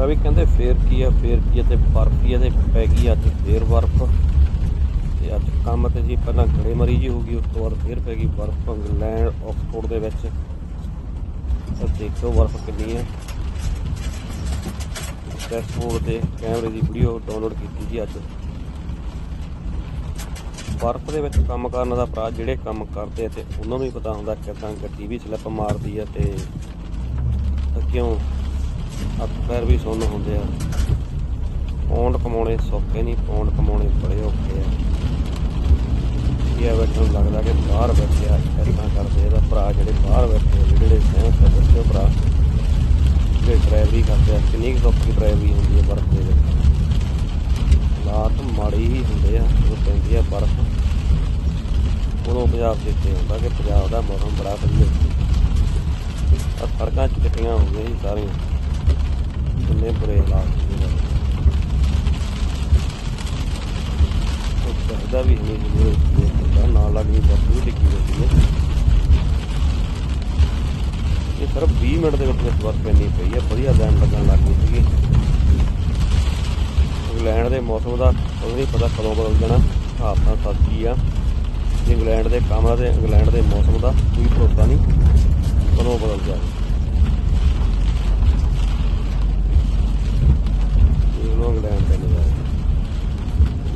ਲੈ ਵੀ ਕਹਿੰਦੇ ਫੇਰ ਕੀ ਆ, ਫੇਰ ਕੀ ਆ ਤੇ ਬਰਫ ਹੀ ਆ ਤੇ ਪੈ ਗਈ ਅੱਜ ਫੇਰ ਬਰਫ। ਤੇ ਅੱਜ ਕੰਮ ਤੇ ਜੀ ਪਹਿਲਾਂ ਗੜੇ ਮਰੀ ਜੀ ਹੋ ਗਈ, ਉਸ ਤੋਂ ਬਾਅਦ ਫੇਰ ਪੈ ਗਈ ਬਰਫ ਇੰਗਲੈਂਡ, ਆਕਸਫੋਰਡ ਦੇ ਵਿੱਚ। ਤਾਂ ਦੇਖੋ ਬਰਫ ਕਿੰਨੀ ਹੈ ਡੈਸ਼ਬੋਰਡ ਤੇ ਕੈਮਰੇ ਦੀ ਵੀਡੀਓ ਡਾਊਨਲੋਡ ਕੀਤੀ ਜੀ ਅੱਜ। ਬਰਫ਼ ਦੇ ਵਿੱਚ ਕੰਮ ਕਰਨ ਦਾ ਭਰਾ ਜਿਹੜੇ ਕੰਮ ਕਰਦੇ ਤੇ ਉਹਨਾਂ ਨੂੰ ਹੀ ਪਤਾ ਹੁੰਦਾ ਕਿਦਾਂ ਗੱਡੀ ਵੀ ਸਲਿੱਪ ਮਾਰਦੀ ਹੈ ਤੇ ਤੇ ਕਿਉਂ ਹੱਥ ਪੈਰ ਵੀ ਸੁੰਨ ਹੁੰਦੇ ਆ। ਪੌਂਡ ਕਮਾਉਣੇ ਸੌਖੇ ਨਹੀਂ, ਪੌਂਡ ਕਮਾਉਣੇ ਬੜੇ ਔਖੇ ਆ। ਇਹ ਬੈਠਣ ਲੱਗਦਾ ਕਿ ਬਾਹਰ ਬੈਠੇ ਆ ਇਦਾਂ ਕਰਦੇ ਇਹਦਾ ਭਰਾ ਜਿਹੜੇ ਬਾਹਰ ਬੈਠੇ ਜਿਹੜੇ ਜਿਹੜੇ ਸਹਿਮਤ ਬੱਚੇ ਭਰਾ। ਜਿਹੜੇ ਡਰਾਈਵਰੀ ਕਰਦੇ ਆ, ਕਿੰਨੀ ਕੁ ਸੌਖੀ ਡਰਾਈਵਰੀ ਹੁੰਦੀ ਹੈ ਬਰਫ਼ ਦੇ ਵਿੱਚ। ਹਾਲਾਤ ਮਾੜੇ ਹੀ ਹੁੰਦੇ ਆ, ਜਦੋਂ ਪੈਂਦੀ ਆ ਬਰਫ਼। ਉਦੋਂ ਪੰਜਾਬ ਦੇ ਜਿੱਤੇ ਹੁੰਦਾ ਕਿ ਪੰਜਾਬ ਦਾ ਮੌਸਮ ਬੜਾ ਵਧੀਆ। ਆ ਸੜਕਾਂ ਚਿੱਟੀਆਂ ਹੋ ਗਈਆਂ ਸਾਰੀਆਂ। ਕਿੰਨੇ ਬੁਰੇ ਹਾਲਾਤ ਉਹ ਚਾਹੀਦਾ ਵੀ ਨਹੀਂ ਜਿਹੜੇ ਨਾ ਲੱਗਦੀ ਬੱਸ ਵੀ ਡਿੱਗੀ ਹੁੰਦੀ ਹੈ। ਇਹ ਸਿਰਫ 20 ਮਿੰਟ ਦੇ ਵਿੱਚ ਵਿੱਚ ਬਰਫ਼ ਪੈਣੀ ਪਈ ਹੈ, ਵਧੀਆ ਦਿਨ ਲੱਗਣ ਲੱਗ ਗਈ ਸੀਗੀ। ਇੰਗਲੈਂਡ ਦੇ ਮੌਸਮ ਦਾ ਉਹ ਨਹੀਂ ਪਤਾ ਕਦੋਂ ਬਦਲ ਜਾਣਾ ਹਿਸਾਬ ਤਾਂ ਸੱਚੀ ਆ। ਇੰਗਲੈਂਡ ਦੇ ਕੰਮ ਤੇ ਇੰਗਲੈਂਡ ਦੇ ਮੌਸਮ ਦਾ ਕੋਈ ਭਰੋਸਾ ਨਹੀਂ, ਕਦੋਂ ਬਦਲ ਜਾਵੇ ਇਹ ਲੋਕ ਇੰਗਲੈਂਡ ਦੇ ਨਜ਼ਾਰੇ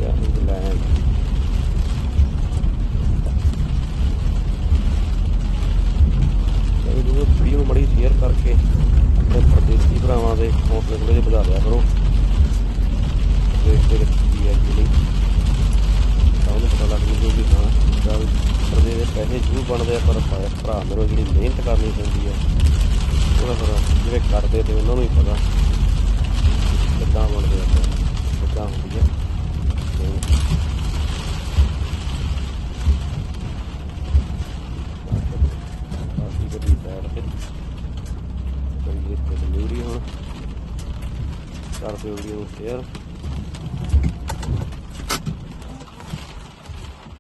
ਜਾਂ ਇੰਗਲੈਂਡ ਇਹ ਵੀਡੀਓ ਵੀਡੀਓ ਨੂੰ ਬੜੀ ਸ਼ੇਅਰ ਕਰਕੇ ਆਪਣੇ ਪਰਦੇਸੀ ਭਰਾਵਾਂ ਦੇ ਹੌਸਲੇ ਥੋੜ੍ਹੇ ਜਿਹੇ ਵਧਾ ਦਿਆ ਕਰੋ। ਦੇਸ਼ ਦੇ ਵਿੱਚ ਕੀ ਹੈ ਜਿਹੜੀ ਤਾਂ ਉਹਨੂੰ ਪਤਾ ਲੱਗ ਜੂ ਵੀ ਹਾਂ, ਚੱਲ ਪਰਦੇ ਦੇ ਪੈਸੇ ਜ਼ਰੂਰ ਬਣਦੇ ਆ, ਪਰ ਭਰਾ ਮੇਰੇ ਜਿਹੜੀ ਮਿਹਨਤ ਕਰਨੀ ਪੈਂਦੀ ਹੈ ਉਹਦਾ ਫਿਰ ਜਿਹੜੇ ਕਰਦੇ ਤੇ ਉਹਨਾਂ ਨੂੰ ਹੀ ਪਤਾ ਕਿੱਦਾਂ ਬਣਦੇ ਆ, ਕਿੱਦਾਂ ਹੁੰਦੀ ਹੈ ਸਾਈਡ ਤੇ ਕਰੀਏ ਤੇ ਡਿਲੀਵਰੀ ਹੁਣ ਕਰਦੇ ਵੀਡੀਓ ਨੂੰ ਸ਼ੇਅਰ